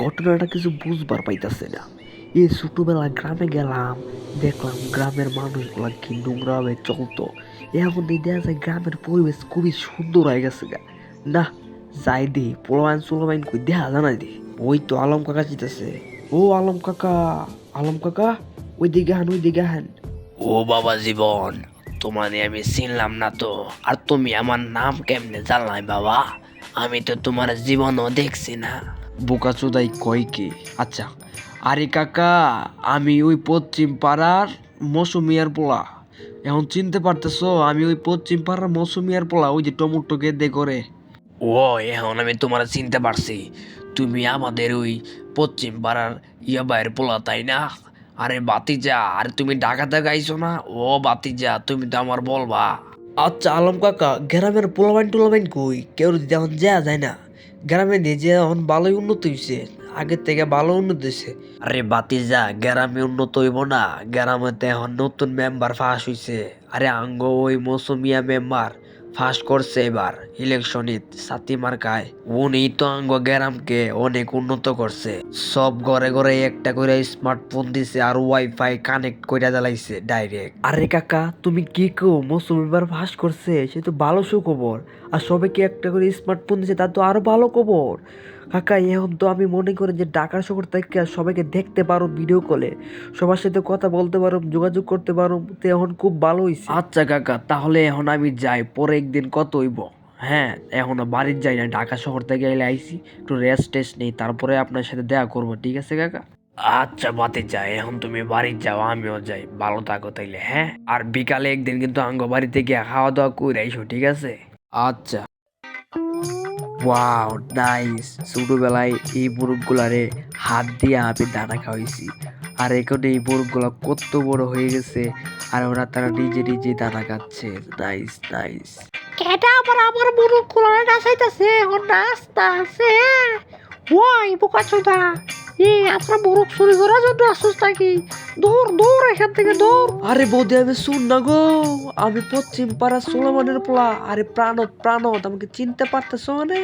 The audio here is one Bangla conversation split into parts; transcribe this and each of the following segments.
ঘটনাটা কিছু বুঝবার পাইতাছে না। এই ছোটবেলা গ্রামে গেলাম, দেখলাম গ্রামের মানুষগুলা কি নোংরাভাবে চলতো। এখন দেখা যায় গ্রামের পরিবেশ খুবই সুন্দর হয়ে গেছে গা। না, যাই দি পোলাবাইন সোলাবাইন কই, দেখা জানাই দি ওই তো আলম কাকা চিতেছে। ও আলম কাকা আলম কাকা ওই দিকে হান ওই দিকে হান ও বাবা জীবন, তোমারে আমি চিনলাম না তো, আর তুমি আমার নাম কেমনে জানলাই বাবা? আমি তো তোমার জীবনও দেখছি না। বোকা চোদাই কয় কি? আচ্ছা আরে কাকা আমি ওই পশ্চিম পাড়ার মৌসুমিয়ার পোলা। এখন চিনতে পারতেছো আমি ওই পশ্চিম পাড়ার মৌসুমিয়ার পোলা ওই যে টমেটো গেদে করে। ও এখন আমি তোমার চিনতে পারছি। তুমি আমাদের ওই পশ্চিম পাড়ার ইয়া বাইরের পোলা তাই না? আরে বাতিজা আরে তুমি ঢাকাতে গাইছো না? ও বাতিজা তুমি তো আমার বলবা। আচ্ছা আলম কাকা, গ্রামের পোলাবাইন টোলাবাইন কই? কেউ যদি এখন যাওয়া যায় না। গ্রামে নিজে এখন ভালোই উন্নত হয়েছে আগের থেকে ভালো উন্নত হয়েছে আরে বাতি যা গ্রামে উন্নত হইব না। গ্রামেতে এখন নতুন মেম্বার ফাঁস হয়েছে আরে আঙ্গ ওই মৌসুমিয়া মেম্বার ফাঁস করছে এবার ইলেকশনে সাতি মার্কায়। উনি তো আঙ্গ গ্রামকে অনেক উন্নত করছে। সব ঘরে ঘরে একটা করে স্মার্টফোন দিছে আর ওয়াইফাই কানেক্ট করে জ্বালাইছে ডাইরেক্ট। আরে কাকা, তুমি কি কো মৌসুম এবার ফাঁস করছে সে তো ভালো সুখবর। আর সবাইকে একটা করে স্মার্টফোন দিছে, তার তো আরও ভালো খবর। কাকা এখন তো আমি মনে করি যে ঢাকা শহর থেকে সবাইকে দেখতে পারো ভিডিও কলে সবার সাথে কথা বলতে পারো যোগাযোগ করতে পারো তো এখন খুব ভালো হয়েছে আচ্ছা কাকা তাহলে এখন আমি যাই পরে একদিন কত হইব। হ্যাঁ এখনও বাড়ির যাই না ঢাকা শহর থেকে এলে আইসি একটু রেস্ট টেস্ট নেই তারপরে আপনার সাথে দেখা করব ঠিক আছে কাকা? আচ্ছা বাতি যাই এখন তুমি বাড়ি যাও আমিও যাই ভালো থাকো তাইলে হ্যাঁ? আর বিকালে একদিন কিন্তু আঙ্গ বাড়িতে গিয়ে খাওয়া দাওয়া করে আইসো ঠিক আছে? আচ্ছা। ওয়াও নাইস ছোটবেলায় এই মুরগগুলারে হাত দিয়ে আমি দানা খাওয়াইছি। আর এখন এই মুরগগুলা কত বড় হয়ে গেছে, আর ওরা তারা নিজে নিজে দানা খাচ্ছে। নাইস নাইস এটা আবার আমার মুরুখ খোলার নাচাইতেছে? এখন নাচতা আছে ওয়াই, বোকা চোদা এ আপনার মুরুখ চুরি করার জন্য আসুস নাকি? দৌড় দৌড় এখান থেকে দৌড়। আরে বৌদি আমি শুন না গো। আমি পশ্চিম পাড়া সোলামানের পোলা। আরে প্রাণত প্রাণত আমাকে চিনতে পারতেছো মানে?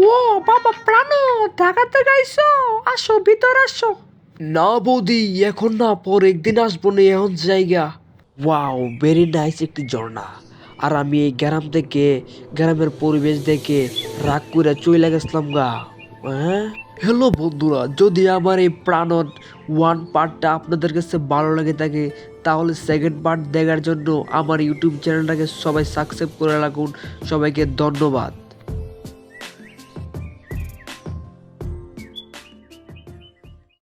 ও বাবা প্রাণ ঢাকাতে গাইছো? আসো ভিতর আসো। না বৌদি এখন না পর একদিন আসব না এখন জায়গা। ওয়াও ভেরি নাইস একটি ঝর্ণা। আর আমি এই গ্রাম থেকে গ্রামের পরিবেশ দেখে রাগ করে চলে গেছিলাম গা। হ্যালো বন্ধুরা, যদি আমার এই প্রাণন ওয়ান পার্টটা আপনাদের কাছে ভালো লাগে থাকে, তাহলে সেকেন্ড পার্ট দেখার জন্য আমার ইউটিউব চ্যানেলটাকে সবাই সাবস্ক্রাইব করে রাখুন। সবাইকে ধন্যবাদ।